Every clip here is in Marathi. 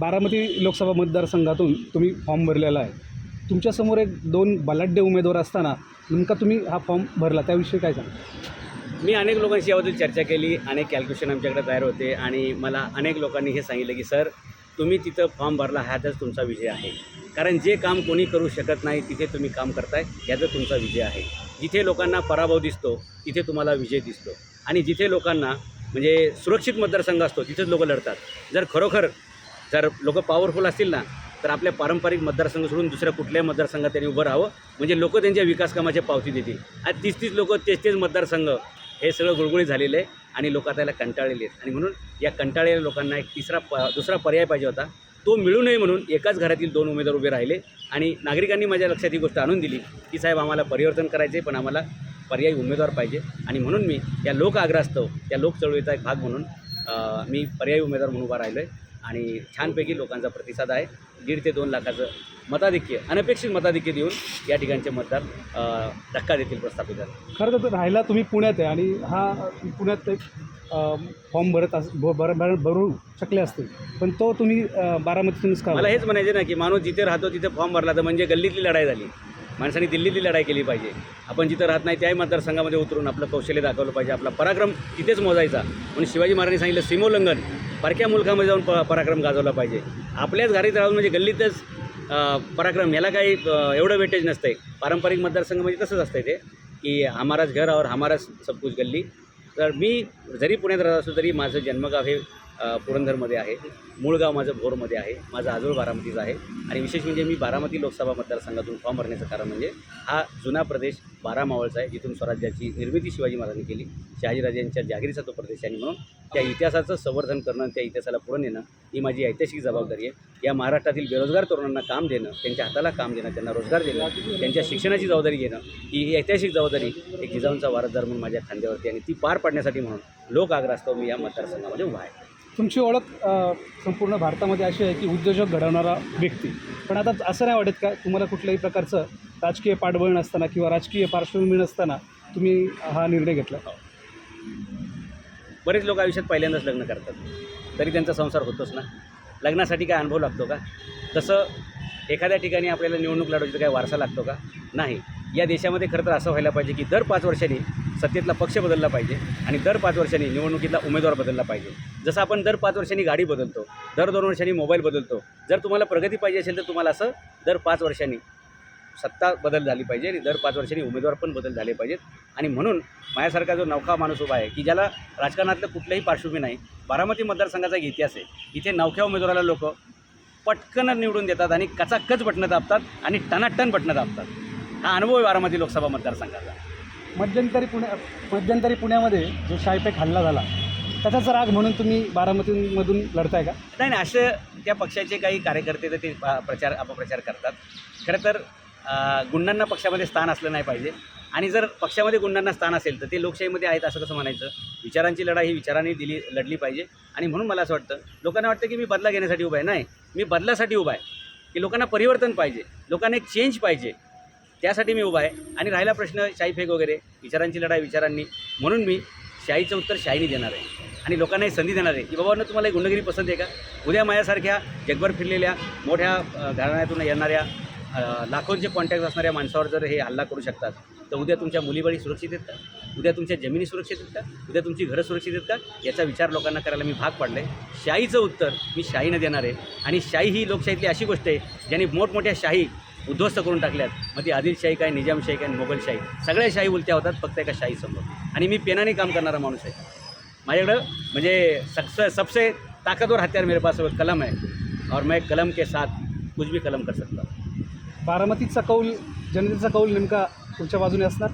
बारामती लोकसभा मतदारसंघातून तुम्ही फॉर्म भरलेला आहे. तुमच्यासमोर एक दोन बलाढ्य उमेदवार असताना नेमका तुम्ही हा फॉर्म भरला त्याविषयी काय सांगा? मी अनेक लोकांशी याबद्दल चर्चा केली अनेक कॅल्क्युलेशन आमच्याकडे तयार होते आणि मला अनेक लोकांनी हे सांगितलं की सर तुम्ही तिथं फॉर्म भरला ह्यातच तुमचा विजय आहे. कारण जे काम कोणी करू शकत नाही तिथे तुम्ही काम करताय याचा तुमचा विजय आहे. जिथे लोकांना पराभव दिसतो तिथे तुम्हाला विजय दिसतो. आणि जिथे लोकांना म्हणजे सुरक्षित मतदारसंघ असतो तिथेच लोक लढतात. जर खरोखर जर लोक पॉवरफुल असतील ना तर आपल्या पारंपरिक मतदारसंघ सोडून दुसऱ्या कुठल्याही मतदारसंघात त्यांनी उभं राहावं. म्हणजे लोक त्यांच्या विकास पावती देतील. आज तीस तीस लोक तेच तेच मतदारसंघ हे सगळं गुळगुळीत झालेलं आहे आणि लोक आता याला कंटाळलेले आहेत. आणि म्हणून या कंटाळलेल्या लोकांना एक तिसरा प दुसरा पर्याय पाहिजे होता. तो मिळू नये म्हणून एकाच घरातील दोन उमेदवार उभे राहिले आणि नागरिकांनी माझ्या लक्षात ही गोष्ट आणून दिली की साहेब आम्हाला परिवर्तन करायचे पण आम्हाला पर्यायी उमेदवार पाहिजे. आणि म्हणून मी या लोक आग्रहास्तव या लोक चळवळीचा एक भाग म्हणून मी पर्यायी उमेदवार म्हणून उभा राहिलो आहे आणि छानपैकी लोकांचा प्रतिसाद आहे. दीड ते दोन लाखाचं मताधिक्य अनपेक्षित मताधिक्य देऊन या ठिकाणचे मतदार धक्का देतील प्रस्थापितांना खरं तर राहायला तुम्ही पुण्यात आहे आणि हा पुण्यात एक फॉर्म भरत अस भर भर भरू शकले असतील. पण तो तुम्ही बारामतीतूनच का मला हेच म्हणायचे ना की माणूस जिथे राहतो तिथे फॉर्म भरला तर म्हणजे गल्लीतली लढाई झाली. माणसाने दिल्लीतली लढाई केली पाहिजे. आपण जिथं राहत नाही त्याही मतदारसंघामध्ये उतरून आपलं कौशल्य दाखवलं पाहिजे. आपला पराक्रम तिथेच मोजायचा. म्हणून शिवाजी महाराजांनी सांगितलं सीमोल्लंघन परक्या मुलखामध्ये जाऊन प पराक्रम गाजवला पाहिजे. आपल्याच घरीत राहून म्हणजे गल्लीतच पराक्रम याला काही एवढं वेटेज नसतं आहे पारंपरिक मतदारसंघ म्हणजे तसंच असतं ते की हमाराच घर और हमाराच सब कुछ गल्ली. तर मी जरी पुण्यात राहत असलो तरी माझं जन्मगाव हे पुरंदरमध्ये आहे. मूळ गाव माझं भोरमध्ये आहे. माझं आजोळ बारामतीचं आहे. आणि विशेष म्हणजे मी बारामती लोकसभा मतदारसंघातून फॉर्म भरण्याचं कारण म्हणजे हा जुना प्रदेश बारा मावळचा आहे. जिथून स्वराज्याची निर्मिती शिवाजी महाराजांनी केली. शहाजीराजांच्या जागिरीचा तो प्रदेश आणि म्हणून त्या इतिहासाचं संवर्धन करणं त्या इतिहासाला पुढं नेणं ही माझी ऐतिहासिक जबाबदारी आहे. या महाराष्ट्रातील बेरोजगार तरुणांना काम देणं त्यांच्या हाताला काम देणं त्यांना रोजगार देणं त्यांच्या शिक्षणाची जबाबदारी घेणं ही ही ऐतिहासिक जबाबदारी एक जिजाऊंचा वारसदार म्हणून माझ्या खांद्यावरती आणि ती पार पाडण्यासाठी म्हणून लोक आग्रहास्तव मी या मतदारसंघामध्ये उभा आहे. तुमची ओळख संपूर्ण भारतामध्ये अशी आहे की उद्योजक घडवणारा व्यक्ती. पण आता असं नाही वाटत का तुम्हाला कुठल्याही प्रकारचं राजकीय पाठबळ नसताना किंवा राजकीय पार्श्वभूमी नसताना तुम्ही हा निर्णय घेतला? बरेच लोक आयुष्यात पहिल्यांदाच लग्न करतात. तरी त्यांचा संसार होतोच ना. लग्नासाठी काय अनुभव लागतो का? तसं एखाद्या ठिकाणी आपल्याला निवडणूक लढवायची काय वारसा लागतो का? नाही. या देशामध्ये खरं तर असं व्हायला पाहिजे की दर पाच वर्षांनी सत्तेतला पक्ष बदलला पाहिजे आणि दर पाच वर्षांनी निवडणुकीतला उमेदवार बदलला पाहिजे. जसं आपण दर पाच वर्षांनी गाडी बदलतो दर दोन वर्षांनी मोबाईल बदलतो जर तुम्हाला प्रगती पाहिजे असेल तर तुम्हाला असं दर पाच वर्षांनी सत्ता बदल झाली पाहिजे आणि दर पाच वर्षांनी उमेदवार पण बदल झाले पाहिजेत. आणि म्हणून माझ्यासारखा जो नौखा माणूस उभा आहे की ज्याला राजकारणातलं कुठलंही पार्श्वभूमी नाही बारामती मतदारसंघाचा एक इतिहास आहे. इथे नवख्या उमेदवाराला लोक पटकन निवडून देतात आणि कचाकच बटणं दाबतात आणि टनाटन बटणं दाबतात. हा अनुभव आहे बारामती लोकसभा मतदारसंघाचा. मध्यंतरी पुण्या मध्यंतरी पुण्यामध्ये जो शायपेक हल्ला झाला त्याचाच राग म्हणून तुम्ही बारामतीमधून लढताय का? नाही नाही असे त्या पक्षाचे काही कार्यकर्ते तर ते प्रचार अपप्रचार करतात. खरं तर गुंडांना पक्षामध्ये स्थान असलं नाही पाहिजे. आणि जर पक्षामध्ये गुंडांना स्थान असेल तर ते लोकशाहीमध्ये आहेत असं कसं म्हणायचं? विचारांची लढाई ही विचारांनी दिली लढली पाहिजे. आणि म्हणून मला असं वाटतं लोकांना वाटतं की मी बदला घेण्यासाठी उभा आहे. नाही मी बदलासाठी उभा आहे की लोकांना परिवर्तन पाहिजे लोकांना एक चेंज पाहिजे. त्यासाठी मी उभा आहे. आणि राहिला प्रश्न शाहीफेक वगैरे विचारांची लढाई विचारांनी. म्हणून मी शाहीचं उत्तर शाहीने देणार आहे. आणि लोकांना ही संधी देणार आहे. की बाबांना तुम्हाला एक गुंडगिरी पसंत आहे का? उद्या माझ्यासारख्या जगभर फिरलेल्या मोठ्या घराण्यातून येणाऱ्या लाखोंचे कॉन्टॅक्ट असणाऱ्या माणसावर जर हे हल्ला करू शकतात तर उद्या तुमच्या मुलीबाळी सुरक्षित आहेत का? उद्या तुमच्या जमिनी सुरक्षित आहेत का? उद्या तुमची घरं सुरक्षित आहेत का? याचा विचार लोकांना करायला मी भाग पाडलं आहे शाहीचं उत्तर मी शाहीनं देणार आहे. आणि शाही ही लोकशाहीतली अशी गोष्ट आहे ज्यांनी मोठमोठ्या शाही उद्ध्वस्त करून टाकल्यात. मग ती आदिलशाही काय निजामशाही काय मोगलशाही सगळ्या शाही उलट्या होतात फक्त एका शाहीसमोर आणि मी पेनाने काम करणारा माणूस आहे. माझ्याकडं म्हणजे सक्स सबसे ताकतवर हत्यार मेरे पास कलम है और मैं कलम के साथ कुछ भी कलम कर सकता बारामतीचा कौल जनतेचा कौल नेमका तुमच्या बाजूने असणार?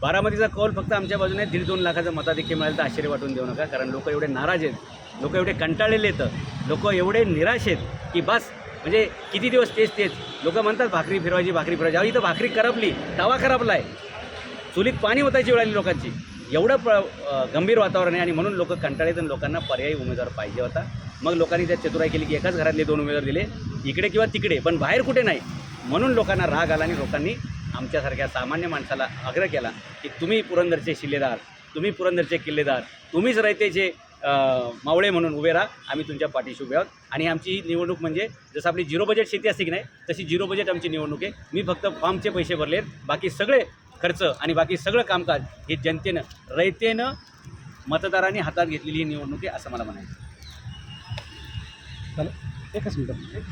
बारामतीचा कौल फक्त आमच्या बाजूने आहे. दीड दोन लाखाचं मताधिक्य मिळालं तर आश्चर्य वाटून देऊ नका. कारण लोक एवढे नाराज आहेत लोक एवढे कंटाळलेले आहेत लोक एवढे निराश आहेत की बस म्हणजे किती दिवस तेच तेच. लोक म्हणतात भाकरी फिरवायची भाकरी फिरवायची. अहो इथं भाकरी करपली तवा करपला आहे चुलीत पाणी होतायची वेळ आली लोकांची. एवढं प गंभीर वातावरण आहे आणि म्हणून लोक कंटाळेत लोकांना पर्यायी उमेदवार पाहिजे होता. मग लोकांनी त्यात चतुराई केली की एकाच घरातले दोन उमेदवार दिले इकडे किंवा तिकडे. पण बाहेर कुठे नाही. म्हणून लोकांना राग आला आणि लोकांनी आमच्यासारख्या सामान्य माणसाला आग्रह केला की तुम्ही पुरंदरचे शिल्लेदार तुम्ही पुरंदरचे किल्लेदार तुम्हीच रयतेचे मावळे म्हणून उभे राहा. आम्ही तुमच्या पाठीशी उभे आहोत. आणि आमची ही निवडणूक म्हणजे जसं आपली झिरो बजेट शेती असते की नाही तशी झिरो बजेट आमची निवडणूक आहे. मी फक्त फॉर्मचे पैसे भरलेत बाकी सगळे खर्च आणि बाकी सगळं कामकाज हे जनतेनं रयतेनं मतदारांनी हातात घेतलेली ही निवडणूक आहे असं मला म्हणायचं झालं एकच मिनिट.